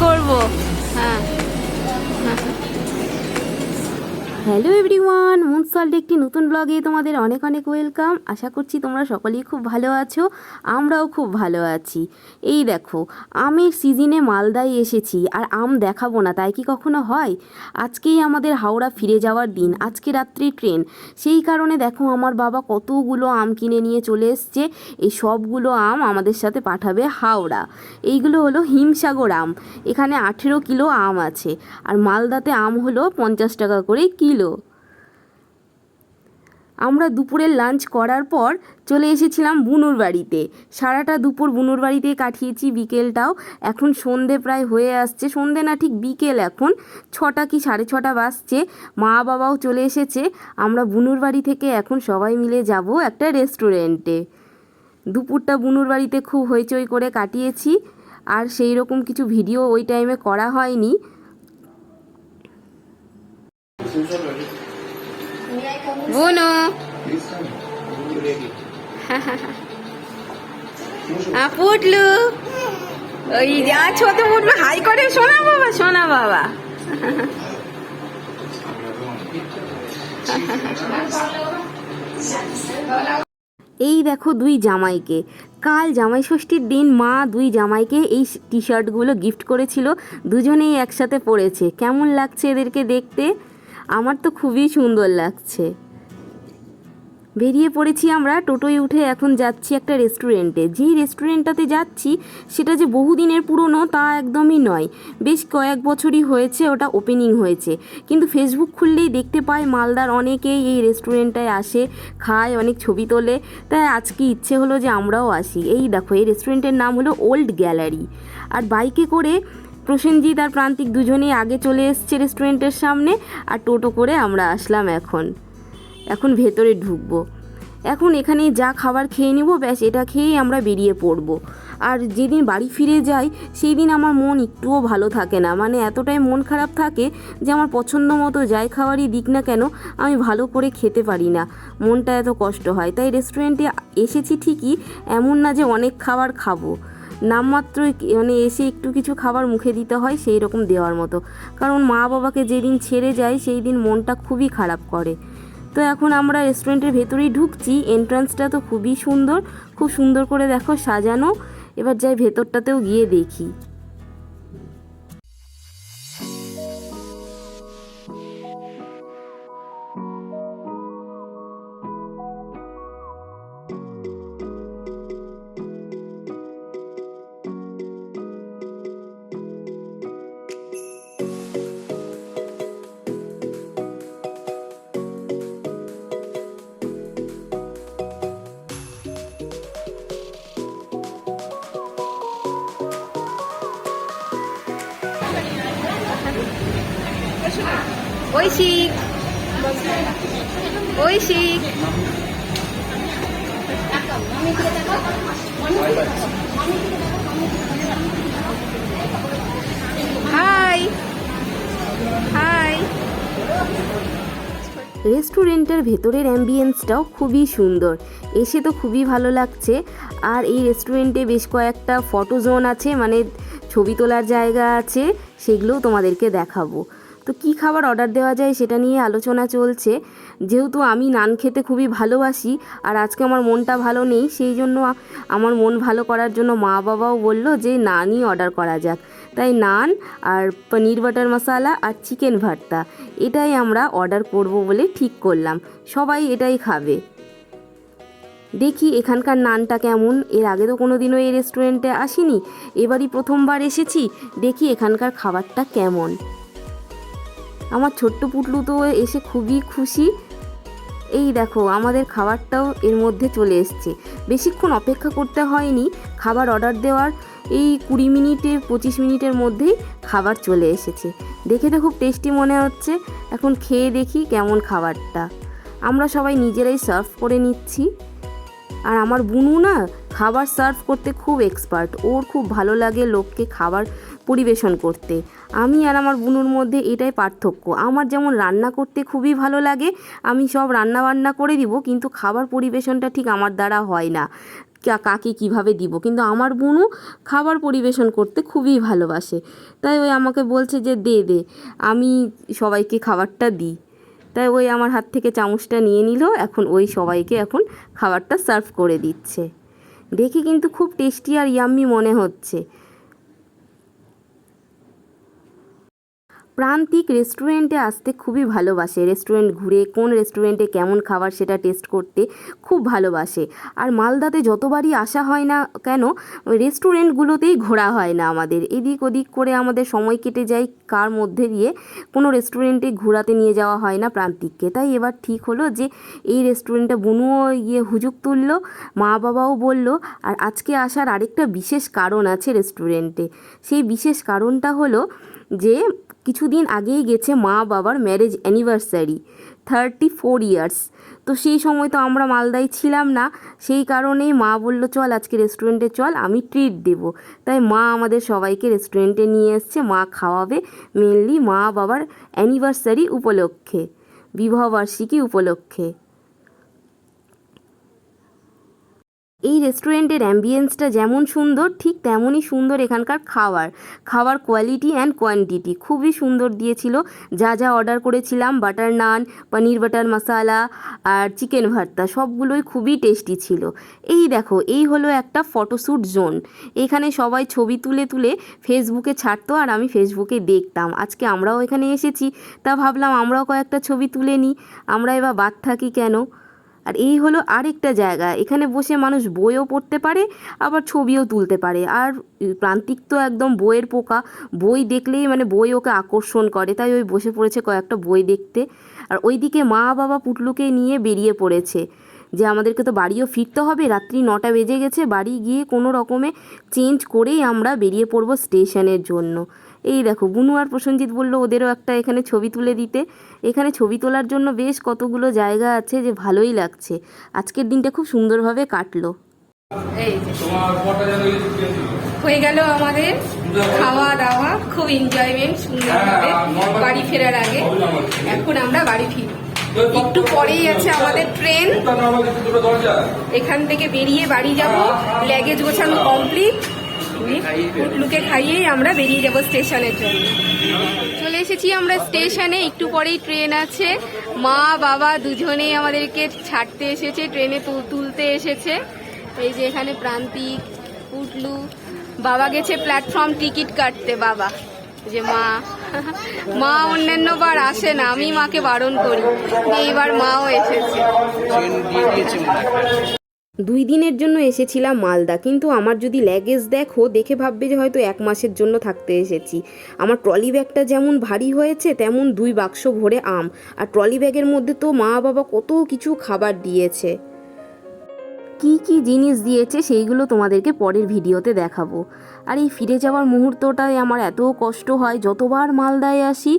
করব। Hello everyone মুনসাল্ড একটি নতুন ব্লগে তোমাদের অনেক অনেক ওয়েলকাম। আশা করছি তোমরা সকলেই খুব ভালো আছো, আমরাও খুব ভালো আছি। এই দেখো আমের সিজনে মালদায় এসেছি, আর আম দেখাবো না, তাই কি কখনো হয়? আজকেই আমাদের হাওড়া ফিরে যাওয়ার দিন, আজকে রাত্রি ট্রেন। সেই কারণে দেখো, আমার বাবা কতগুলো আম কিনে নিয়ে চলে এসছে, এই সবগুলো আম আমাদের সাথে পাঠাবে হাওড়া। এইগুলো হলো হিমসাগর আম, এখানে আঠেরো কিলো আম আছে, আর মালদাতে আম হলো পঞ্চাশ টাকা করে কিলো। আমরা দুপুরের লাঞ্চ করার পর চলে এসেছিলাম বুনুর বাড়িতে। সারাটা দুপুর বুনুর বাড়িতে কাটিয়েছি, বিকেলটাও। এখন সন্ধে প্রায় হয়ে আসছে। সন্ধে না ঠিক বিকেল এখন। ছটা কি সাড়ে ছটা বাজছে। মা বাবাও চলে এসেছে। আমরা বুনুর বাড়ি থেকে এখন সবাই মিলে যাব একটা রেস্টুরেন্টে দুপুরটা বুনুর বাড়িতে খুব হইচই করে কাটিয়েছি। আর সেই রকম কিছু ভিডিও ওই টাইমে করা হয়নি। বুনু। পুটলু। ওই যা ছোট পুটলু হাই করে শোনা বাবা শোনা বাবা। এই দেখো দুই জামাইকে। কাল জামাই ষষ্ঠীর দিন মা দুই জামাইকে এই টি শার্টগুলো গিফট করেছিল। দুজনেই একসাথে পরেছে কেমন লাগছে এদেরকে দেখতে? আমার তো খুবই সুন্দর লাগছে। বেরিয়ে পড়েছি আমরা টোটোয় উঠে এখন যাচ্ছি একটা রেস্টুরেন্টে যেই রেস্টুরেন্টটাতে যাচ্ছি, সেটা যে বহুদিনের পুরনো তা একদমই নয়। বেশ কয়েক বছরই হয়েছে, ওটা ওপেনিং হয়েছে। কিন্তু ফেসবুক খুললেই দেখতে পাই মালদার অনেকেই এই রেস্টুরেন্টটায় আসে, খায়, অনেক ছবি তোলে। তাই আজকে ইচ্ছে হলো যে আমরাও আসি। এই দেখো, এই রেস্টুরেন্টের নাম হলো ওল্ড গ্যালারি আর বাইকে করে প্রসেনজিৎ আর প্রান্তিক দুজনেই আগে চলে এসছে রেস্টুরেন্টের সামনে, আর টোটো করে আমরা আসলাম এখন। এখন ভেতরে ঢুকবো। এখন এখানে যা খাবার খেয়ে নিব, ব্যাস, এটা খেয়েই আমরা বেরিয়ে পড়ব। আর যেদিন বাড়ি ফিরে যাই সেই দিন আমার মন একটুও ভালো থাকে না। মানে এতটাই মন খারাপ থাকে যে আমার পছন্দ মতো যাই খাবারই দিক না কেন, আমি ভালো করে খেতে পারি না। মনটা এত কষ্ট হয়। তাই রেস্টুরেন্টে এসেছি ঠিকই, এমন না যে অনেক খাবার খাব। নামমাত্র মানে এসে একটু কিছু খাবার মুখে দিতে হয় সেই রকম দেওয়ার মতো। কারণ মা বাবাকে যেদিন ছেড়ে যায় সেই দিন মনটা খুবই খারাপ করে। তো এখন আমরা রেস্টুরেন্টের ভেতরেই ঢুকছি। এন্ট্রান্সটা তো খুবই সুন্দর। খুব সুন্দর করে দেখো সাজানো। এবার যাই ভেতরটাতেও গিয়ে দেখি। হাই। হাই। রেস্টুরেন্টের ভেতরের অ্যাম্বিয়েন্সটাও খুবই সুন্দর। এসে তো খুবই ভালো লাগছে। আর এই রেস্টুরেন্টে বেশ কয়েকটা ফটো জোন আছে মানে ছবি তোলার জায়গা আছে, সেগুলোও তোমাদেরকে দেখাবো। তো কি খাবার অর্ডার দেওয়া যায় সেটা নিয়ে আলোচনা চলছে। যেহেতু আমি নান খেতে খুবই ভালোবাসি আর আজকে আমার মনটা ভালো নেই, সেই জন্য আমার মন ভালো করার জন্য মা বাবাও বলল যে নানই অর্ডার করা যাক। তাই নান আর পনির বাটার মশালা আর চিকেন ভর্তা, এটাই আমরা অর্ডার করব বলে ঠিক করলাম। সবাই এটাই খাবে। দেখি এখানকার নানটা কেমন। এর আগে তো কোনো দিনও এই রেস্টুরেন্টে আসিনি, এবারই প্রথমবার এসেছি। দেখি এখানকার খাবারটা কেমন। আমার ছোট্ট পুটলু তো এসে খুবই খুশি। এই দেখো, আমাদের খাবারটাও এর মধ্যে চলে এসছে। বেশিক্ষণ অপেক্ষা করতে হয়নি, খাবার অর্ডার দেওয়ার এই কুড়ি মিনিটে পঁচিশ মিনিটের মধ্যেই খাবার চলে এসেছে। দেখে তো খুব টেস্টি মনে হচ্ছে। এখন খেয়ে দেখি কেমন খাবারটা। আমরা সবাই নিজেরাই সার্ভ করে নিচ্ছি। আর আমার বুনু না খাবার সার্ভ করতে খুব এক্সপার্ট ওর খুব ভালো লাগে লোককে খাবার পরিবেশন করতে। আমি আর আমার বুনুর মধ্যে এটাই পার্থক্য। আমার যেমন রান্না করতে খুবই ভালো লাগে, আমি সব রান্না বান্না করে দিব, কিন্তু খাবার পরিবেশনটা ঠিক আমার দ্বারা হয় না। কাকে কীভাবে দিব? কিন্তু আমার বুনু খাবার পরিবেশন করতে খুবই ভালোবাসে। তাই ওই আমাকে বলছে যে, দে দে, আমি সবাইকে খাবারটা দিই। তাই ওই আমার হাত থেকে চামচটা নিয়ে নিল, এখন ওই সবাইকে এখন খাবারটা সার্ভ করে দিচ্ছে। দেখে কিন্তু খুব টেস্টি আর ইয়াম্মি মনে হচ্ছে। প্রান্তিক রেস্টুরেন্টে আসতে খুবই ভালোবাসে। রেস্টুরেন্ট ঘুরে, কোন রেস্টুরেন্টে কেমন খাবার সেটা টেস্ট করতে খুব ভালোবাসে। আর মালদাতে যতবারই আসা হয় না কেন, রেস্টুরেন্টগুলোতেই ঘোরা হয় না আমাদের। এদিক ওদিক করে আমাদের সময় কেটে যায়, কার মধ্যে দিয়ে কোনো রেস্টুরেন্টে ঘোরাতে নিয়ে যাওয়া হয় না প্রান্তিককে। তাই এবার ঠিক হলো যে, এই রেস্টুরেন্টটা বুনুও গিয়ে হুজুক তুললো মা বাবাও বলল, আর আজকে আসার আরেকটা বিশেষ কারণ আছে রেস্টুরেন্টে। সেই বিশেষ কারণটা হলো যে কিছুদিন আগেই গেছে মা বাবার marriage anniversary thirty four years তো সেই সময় তো আমরা মালদায় ছিলাম না, সেই কারণেই মা বলল, চল আজকে রেস্টুরেন্টে চল, আমি ট্রিট দেব। তাই মা আমাদের সবাইকে রেস্টুরেন্টে নিয়ে এসছে, মা খাওয়াবে মেনলি মা বাবার অ্যানিভার্সারি উপলক্ষে, বিবাহবার্ষিকী উপলক্ষে। এই রেস্টুরেন্টের অ্যাম্বিয়েন্সটা যেমন সুন্দর, ঠিক তেমনই সুন্দর এখানকার খাওয়ার। খাওয়ার কোয়ালিটি অ্যান্ড কোয়ান্টিটি খুবই সুন্দর দিয়েছিল। যা যা অর্ডার করেছিলাম বাটার নান পনির বাটার মশালা আর চিকেন ভর্তা, সবগুলোই খুবই টেস্টি ছিল। এই দেখো, এই হলো একটা ফটোশ্যুট জোন এখানে সবাই ছবি তুলে তুলে ফেসবুকে ছাড়তো আর আমি ফেসবুকে দেখতাম। আজকে আমরাও এখানে এসেছি, তা ভাবলাম আমরাও কয়েকটা ছবি তুলে নিই। আমরা এবার বাদ থাকি কেন? আর এই হলো আরেকটা জায়গা। এখানে বসে মানুষ বইও পড়তে পারে, আবার ছবিও তুলতে পারে। আর প্রান্তিক তো একদম বইয়ের পোকা। বই দেখলেই মানে বই ওকে আকর্ষণ করে। তাই ওই বসে পড়েছে কয়েকটা বই দেখতে। আর ওইদিকে মা বাবা পুটলুকে নিয়ে বেরিয়ে পড়েছে। যে আমাদেরকে তো বাড়িও ফিরতে হবে। রাত্রি নটা বেজে গেছে। বাড়ি গিয়ে কোনো রকমে চেঞ্জ করেই আমরা বেরিয়ে পড়ব স্টেশনের জন্য। এই দেখো বুনু আর প্রসেনজিৎ বলল ওদেরও একটা এখানে ছবি তুলে দিতে এখানে ছবি তোলার জন্য বেশ কতগুলো জায়গা আছে যে ভালোই লাগছে আজকের দিনটা খুব সুন্দরভাবে কাটলো হয়ে গেল আমাদের খাওয়া দাওয়া খুব এনজয়মেন্ট সুন্দরভাবে বাড়ি ফেরার আগে এখন আমরা বাড়ি ফিরব একটু পরেই আছে আমাদের ট্রেন এখান থেকে বেরিয়ে বাড়ি যাব ল্যাগেজ গোছানো কমপ্লিট লুকে খাইয়েই আমরা বেরিয়ে যাব স্টেশনের জন্য। চলে এসেছি আমরা স্টেশনে একটু পরেই ট্রেন আছে। মা বাবা দুজনেই আমাদেরকে ছাড়তে এসেছে ট্রেনে তু- তুলতে এসেছে। এই যে এখানে প্রান্তিক পুটলু বাবা গেছে প্ল্যাটফর্ম টিকিট কাটতে বাবা। যে মা মা অন্যান্য বার আসে না আমি মাকে বারণ করি। এইবার মাও এসেছে। দুই দিনের জন্য এসেছিলাম মালদা, কিন্তু আমার যদি ল্যাগেজ দেখো, দেখে ভাববে যে হয়তো এক মাসের জন্য থাকতে এসেছি। আমার ট্রলি ব্যাগটা যেমন ভারী হয়েছে, তেমন দুই বাক্স ভরে আম। আর ট্রলি ব্যাগের মধ্যে তো মা বাবা কত কিছু খাবার দিয়েছে। কি কি জিনিস দিয়েছে, সেইগুলো তোমাদেরকে পরের ভিডিওতে দেখাবো। আর এই ফিরে যাওয়ার মুহূর্তটায় আমার এত কষ্ট হয়, যতবার মালদায় আসি,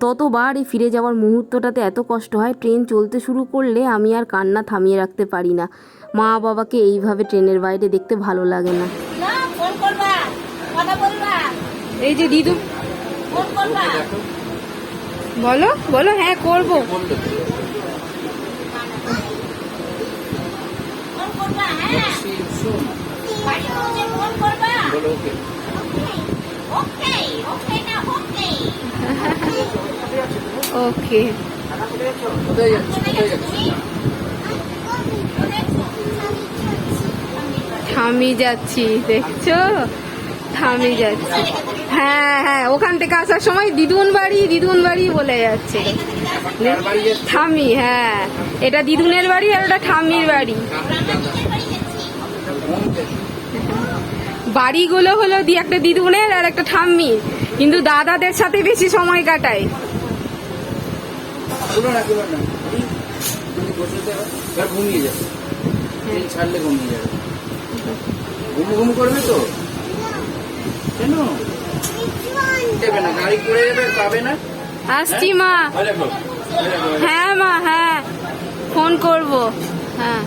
ততবার এই ফিরে যাওয়ার মুহূর্তটাতে এত কষ্ট হয়। ট্রেন চলতে শুরু করলে আমি আর কান্না থামিয়ে রাখতে পারি না। মা বাবাকে এইভাবে ট্রেনের বাইরে দেখতে ভালো লাগে না। না ফোন করবা কথা বলবা। এই যে দিদু। বলো বলো হ্যাঁ করব। ফোন করবা হ্যাঁ। ওকে। থামি যাচ্ছি, দেখছ? থামি যাচ্ছি। হ্যাঁ হ্যাঁ ওখান থেকে আসার সময় দিদুন বাড়ি দিদুন বাড়ি বলে যাচ্ছে। থামি হ্যাঁ। এটা দিদুনের বাড়ি আর ওটা ঠাম্মির বাড়ি। বাড়িগুলো হলো দি একটা দিদুনের আর একটা ঠাম্মির। কিন্তু দাদাদের সাথে বেশি সময় কাটায়। ঘুমিয়ে যাবে ছাড়লে ঘুমিয়ে যাবে। ঘুম ঘুম করবে তো? কেন? দেবে না গাড়ি করে যাবে পাবে না? আসছি মা। হ্যাঁ? মা হ্যাঁ। ফোন করব। হ্যাঁ।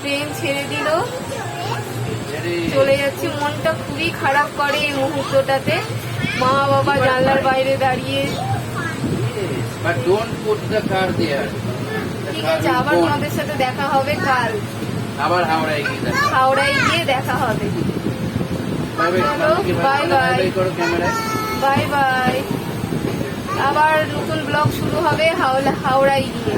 ট্রেন ছেড়ে দিল। চলে যাচ্ছি। মনটা খুবই খারাপ করে এই মুহূর্তটাতে। মা বাবা জানলার বাইরে দাঁড়িয়ে but don't put the car there ঠিক আছে আবার তোমাদের সাথে দেখা হবে কাল। আবার হাওড়ায় গিয়ে দেখা হাওড়ায় গিয়ে দেখা হবে। Bye bye. বাই বাই আবার নতুন ব্লগ শুরু হবে হাওড়া হাওড়ায় গিয়ে।